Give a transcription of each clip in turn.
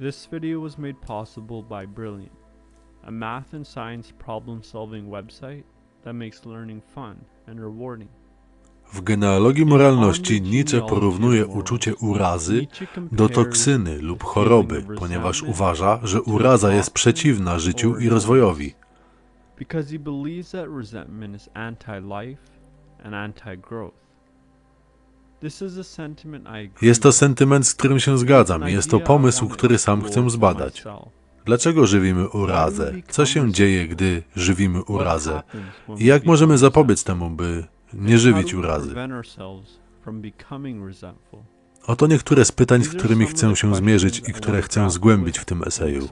This video was made possible by Brilliant, a math and science problem solving website that makes learning fun and rewarding. W genealogii moralności Nietzsche porównuje uczucie urazy do toksyny lub choroby, ponieważ uważa, że uraza jest przeciwna życiu i rozwojowi. because he believes that resentment is anti-life and anti-growth. This is a sentiment I agree Jest to sentyment, z którym się zgadzam jest to pomysł, który sam chcę zbadać. Dlaczego żywimy urazę? Co się dzieje, gdy żywimy urazę? I jak możemy zapobiec temu, by nie żywić urazy? Oto niektóre z pytań, z którymi chcę się zmierzyć i które chcę zgłębić w tym eseju.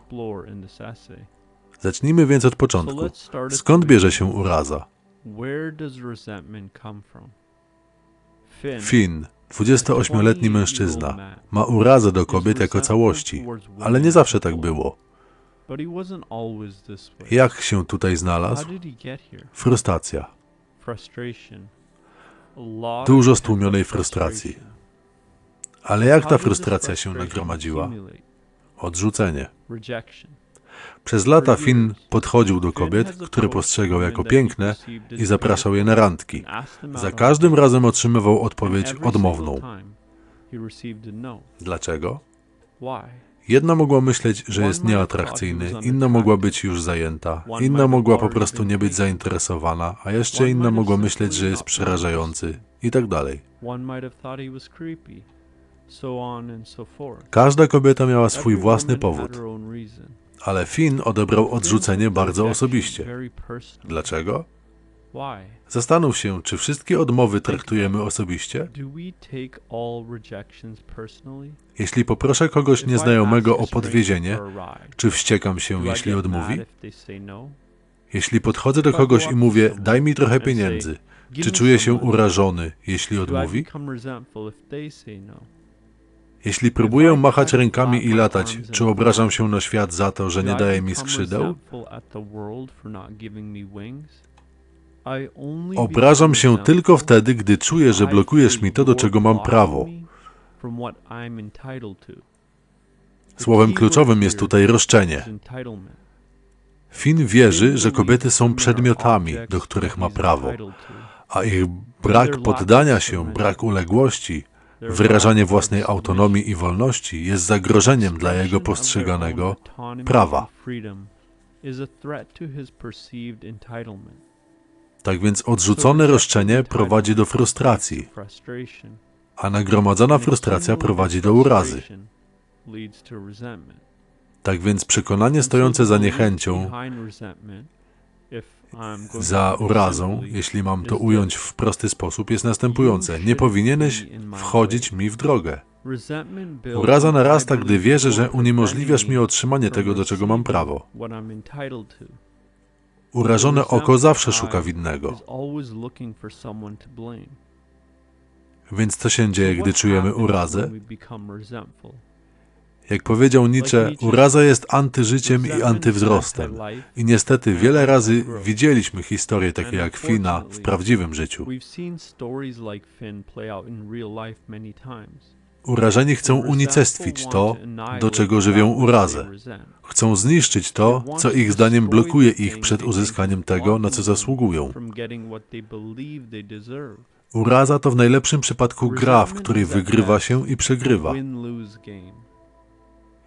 Zacznijmy więc od początku. Skąd bierze się uraza? Where does resentment come from? Finn, Finn, 28-letni mężczyzna, ma urazę do kobiet jako całości, ale nie zawsze tak było. Jak się tutaj znalazł? Frustracja. Dużo stłumionej frustracji. Ale jak ta frustracja się nagromadziła? Odrzucenie. Przez lata Finn podchodził do kobiet, które postrzegał jako piękne i zapraszał je na randki. Za każdym razem otrzymywał odpowiedź odmowną. Dlaczego? Jedna mogła myśleć, że jest nieatrakcyjny, inna mogła być już zajęta, inna mogła po prostu nie być zainteresowana, a jeszcze inna mogła myśleć, że jest przerażający i tak dalej. Każda kobieta miała swój własny powód, ale Finn odebrał odrzucenie bardzo osobiście. Dlaczego? Zastanów się, czy wszystkie odmowy traktujemy osobiście? Jeśli poproszę kogoś nieznajomego o podwiezienie, czy wściekam się, jeśli odmówi? no? Jeśli podchodzę do kogoś i mówię, daj mi trochę pieniędzy, czy czuję się urażony, jeśli odmówi? Jeśli próbuję machać rękami i latać, czy obrażam się na świat za to, że nie daje mi skrzydeł? Obrażam się tylko wtedy, gdy czuję, że blokujesz mi to, do czego mam prawo. Słowem kluczowym jest tutaj roszczenie. Finn wierzy, że kobiety są przedmiotami, do których ma prawo, a ich brak poddania się, brak uległości, wyrażanie własnej autonomii i wolności jest zagrożeniem dla jego postrzeganego prawa. Tak więc odrzucone roszczenie prowadzi do frustracji, a nagromadzona frustracja prowadzi do urazy. Tak więc przekonanie stojące za niechęcią, za urazą, jeśli mam to ująć w prosty sposób, jest następujące. Nie powinieneś wchodzić mi w drogę. Uraza narasta, gdy wierzę, że uniemożliwiasz mi otrzymanie tego, do czego mam prawo. Urażone oko zawsze szuka winnego. Więc co się dzieje, gdy czujemy urazę? Jak powiedział Nietzsche, uraza jest antyżyciem i antywzrostem. I niestety wiele razy widzieliśmy historie takie jak Fina w prawdziwym życiu. Urażeni chcą unicestwić to, do czego żywią urazę. Chcą zniszczyć to, co ich zdaniem blokuje ich przed uzyskaniem tego, na co zasługują. Uraza to w najlepszym przypadku gra, w której wygrywa się i przegrywa.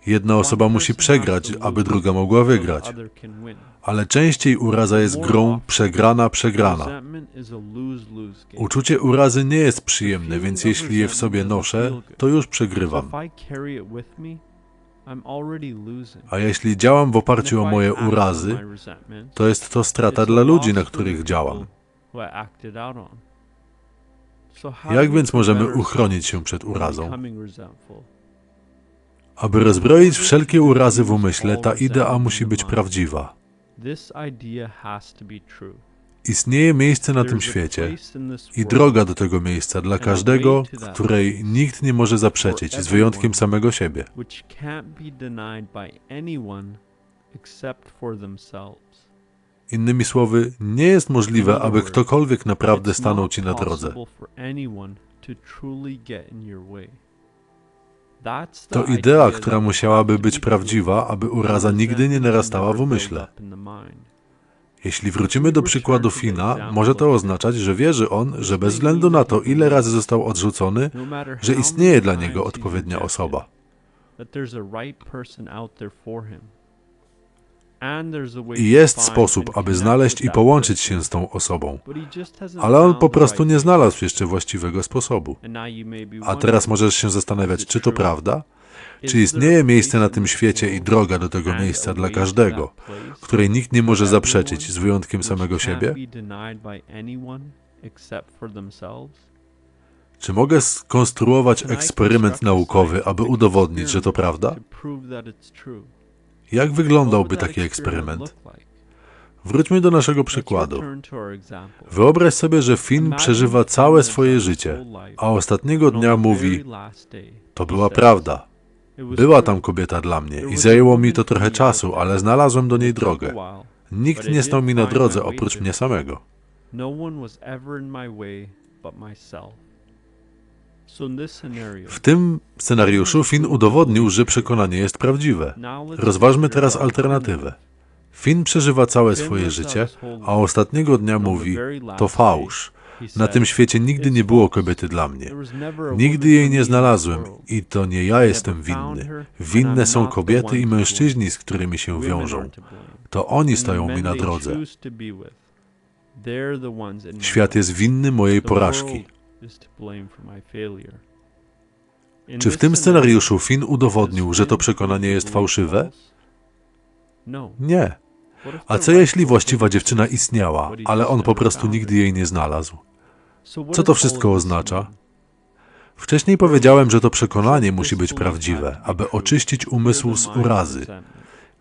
Jedna osoba musi przegrać, aby druga mogła wygrać. Ale częściej uraza jest grą przegrana, przegrana. Uczucie urazy nie jest przyjemne, więc jeśli je w sobie noszę, to już przegrywam. A jeśli działam w oparciu o moje urazy, to jest to strata dla ludzi, na których działam. Jak więc możemy uchronić się przed urazą? Aby rozbroić wszelkie urazy w umyśle, ta idea musi być prawdziwa. Istnieje miejsce na tym świecie i droga do tego miejsca dla każdego, której nikt nie może zaprzeczyć, z wyjątkiem samego siebie. Innymi słowy, nie jest możliwe, aby ktokolwiek naprawdę stanął ci na drodze. To idea, która musiałaby być prawdziwa, aby uraza nigdy nie narastała w umyśle. Jeśli wrócimy do przykładu Fina, może to oznaczać, że wierzy on, że bez względu na to, ile razy został odrzucony, że istnieje dla niego odpowiednia osoba. I jest sposób, aby znaleźć i połączyć się z tą osobą, ale on po prostu nie znalazł jeszcze właściwego sposobu. A teraz możesz się zastanawiać, czy to prawda? Czy istnieje miejsce na tym świecie i droga do tego miejsca dla każdego, której nikt nie może zaprzeczyć z wyjątkiem samego siebie? Czy mogę skonstruować eksperyment naukowy, aby udowodnić, że to prawda? Jak wyglądałby taki eksperyment? Wróćmy do naszego przykładu. Wyobraź sobie, że Finn przeżywa całe swoje życie, a ostatniego dnia mówi: To była prawda. Była tam kobieta dla mnie i zajęło mi to trochę czasu, ale znalazłem do niej drogę. Nikt nie stał mi na drodze oprócz mnie samego. W tym scenariuszu Finn udowodnił, że przekonanie jest prawdziwe. Rozważmy teraz alternatywę. Finn przeżywa całe swoje życie, a ostatniego dnia mówi: To fałsz. Na tym świecie nigdy nie było kobiety dla mnie. Nigdy jej nie znalazłem i to nie ja jestem winny. Winne są kobiety i mężczyźni, z którymi się wiążą. To oni stoją mi na drodze. Świat jest winny mojej porażki. Czy w tym scenariuszu Finn udowodnił, że to przekonanie jest fałszywe? Nie. A co jeśli właściwa dziewczyna istniała, ale on po prostu nigdy jej nie znalazł? Co to wszystko oznacza? Wcześniej powiedziałem, że to przekonanie musi być prawdziwe, aby oczyścić umysł z urazy,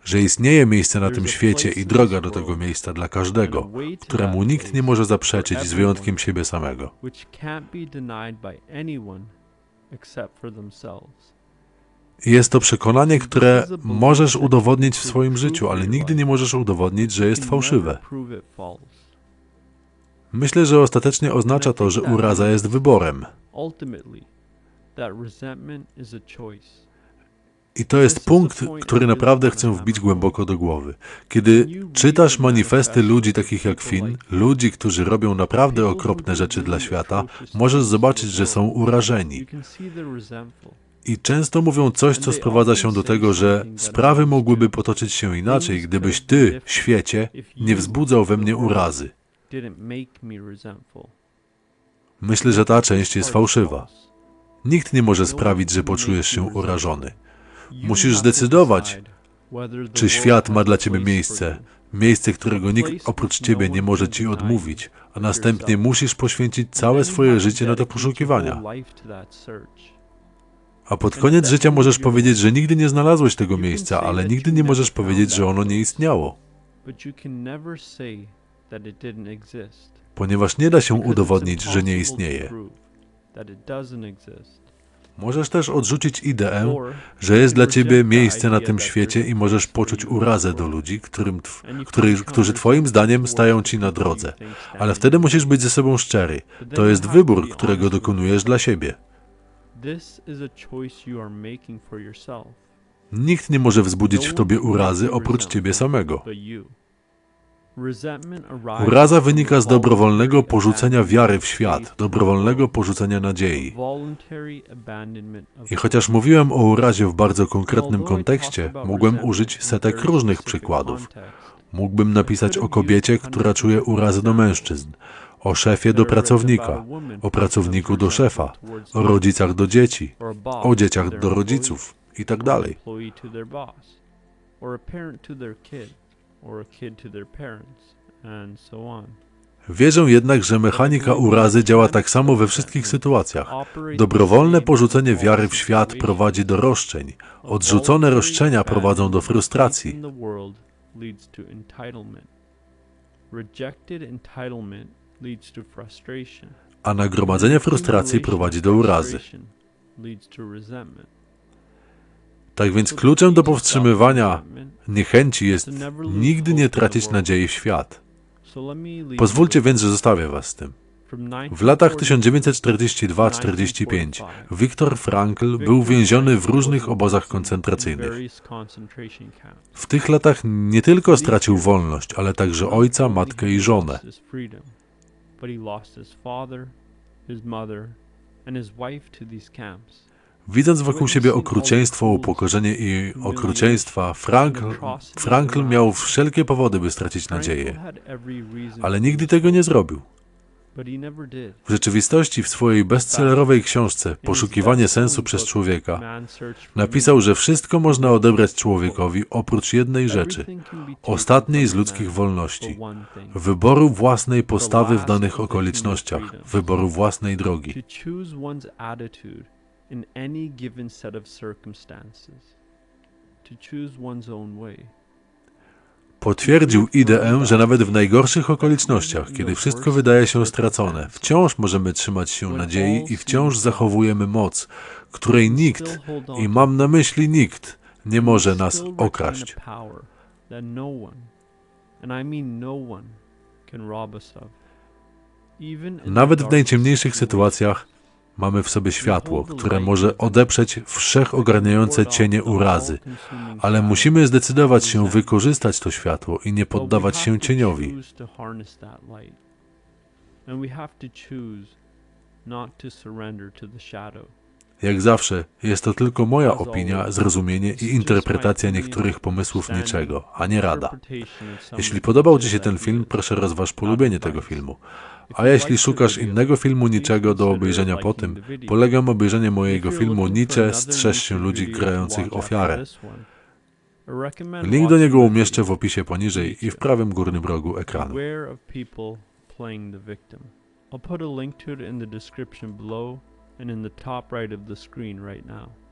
że istnieje miejsce na tym świecie i droga do tego miejsca dla każdego, któremu nikt nie może zaprzeczyć z wyjątkiem siebie samego. Jest to przekonanie, które możesz udowodnić w swoim życiu, ale nigdy nie możesz udowodnić, że jest fałszywe. Myślę, że ostatecznie oznacza to, że uraza jest wyborem. I to jest punkt, który naprawdę chcę wbić głęboko do głowy. Kiedy czytasz manifesty ludzi takich jak Finn, ludzi, którzy robią naprawdę okropne rzeczy dla świata, możesz zobaczyć, że są urażeni. I często mówią coś, co sprowadza się do tego, że sprawy mogłyby potoczyć się inaczej, gdybyś ty, świecie, nie wzbudzał we mnie urazy. Myślę, że ta część jest fałszywa. Nikt nie może sprawić, że poczujesz się urażony. Musisz zdecydować, czy świat ma dla ciebie miejsce, miejsce, którego nikt oprócz ciebie nie może ci odmówić, a następnie musisz poświęcić całe swoje życie na te poszukiwania. A pod koniec życia możesz powiedzieć, że nigdy nie znalazłeś tego miejsca, ale nigdy nie możesz powiedzieć, że ono nie istniało. Ponieważ nie da się udowodnić, że nie istnieje. Możesz też odrzucić ideę, że jest dla ciebie miejsce na tym świecie i możesz poczuć urazę do ludzi, którym który, którzy twoim zdaniem stają ci na drodze. Ale wtedy musisz być ze sobą szczery. To jest wybór, którego dokonujesz dla siebie. Nikt nie może wzbudzić w tobie urazy oprócz ciebie samego. Uraza wynika z dobrowolnego porzucenia wiary w świat, dobrowolnego porzucenia nadziei. I chociaż mówiłem o urazie w bardzo konkretnym kontekście, mogłem użyć setek różnych przykładów. Mógłbym napisać o kobiecie, która czuje urazę do mężczyzn, o szefie do pracownika, o pracowniku do szefa, o rodzicach do dzieci, o dzieciach do rodziców itd. Wierzę jednak, że mechanika urazy działa tak samo we wszystkich sytuacjach. Dobrowolne porzucenie wiary w świat prowadzi do roszczeń. Odrzucone roszczenia prowadzą do frustracji. A nagromadzenie frustracji prowadzi do urazy. Tak więc kluczem do powstrzymywania niechęci jest nigdy nie tracić nadziei w świat. Pozwólcie więc, że zostawię was z tym. W latach 1942-45 Viktor Frankl był więziony w różnych obozach koncentracyjnych. W tych latach nie tylko stracił wolność, ale także ojca, matkę i żonę. Widząc wokół siebie okrucieństwo, upokorzenie i okrucieństwa, Frankl, Frankl miał wszelkie powody, by stracić nadzieję, ale nigdy tego nie zrobił. W rzeczywistości w swojej bestsellerowej książce Poszukiwanie sensu przez człowieka napisał, że wszystko można odebrać człowiekowi oprócz jednej rzeczy, ostatniej z ludzkich wolności, wyboru własnej postawy w danych okolicznościach, wyboru własnej drogi. In any given set of circumstances, to choose one's own way. Potwierdził ideę, że nawet w najgorszych okolicznościach, kiedy wszystko wydaje się stracone, wciąż możemy trzymać się nadziei i wciąż zachowujemy moc, której nikt, i mam na myśli nikt, nie może nas okraść. Nawet w najciemniejszych sytuacjach Mamy w sobie światło, które może odeprzeć wszechogarniające cienie urazy, ale musimy zdecydować się wykorzystać to światło i nie poddawać się cieniowi. Jak zawsze, jest to tylko moja opinia, zrozumienie i interpretacja niektórych pomysłów niczego, a nie rada. Jeśli podobał Ci się ten film, proszę rozważ polubienie tego filmu. A jeśli szukasz innego filmu niczego do obejrzenia po tym, polegam obejrzenie mojego filmu Nietzsche Strzeż się ludzi grających ofiarę. Link do niego umieszczę w opisie poniżej i w prawym górnym rogu ekranu. I'll put a link to it in the description below and in the top right of the screen right now.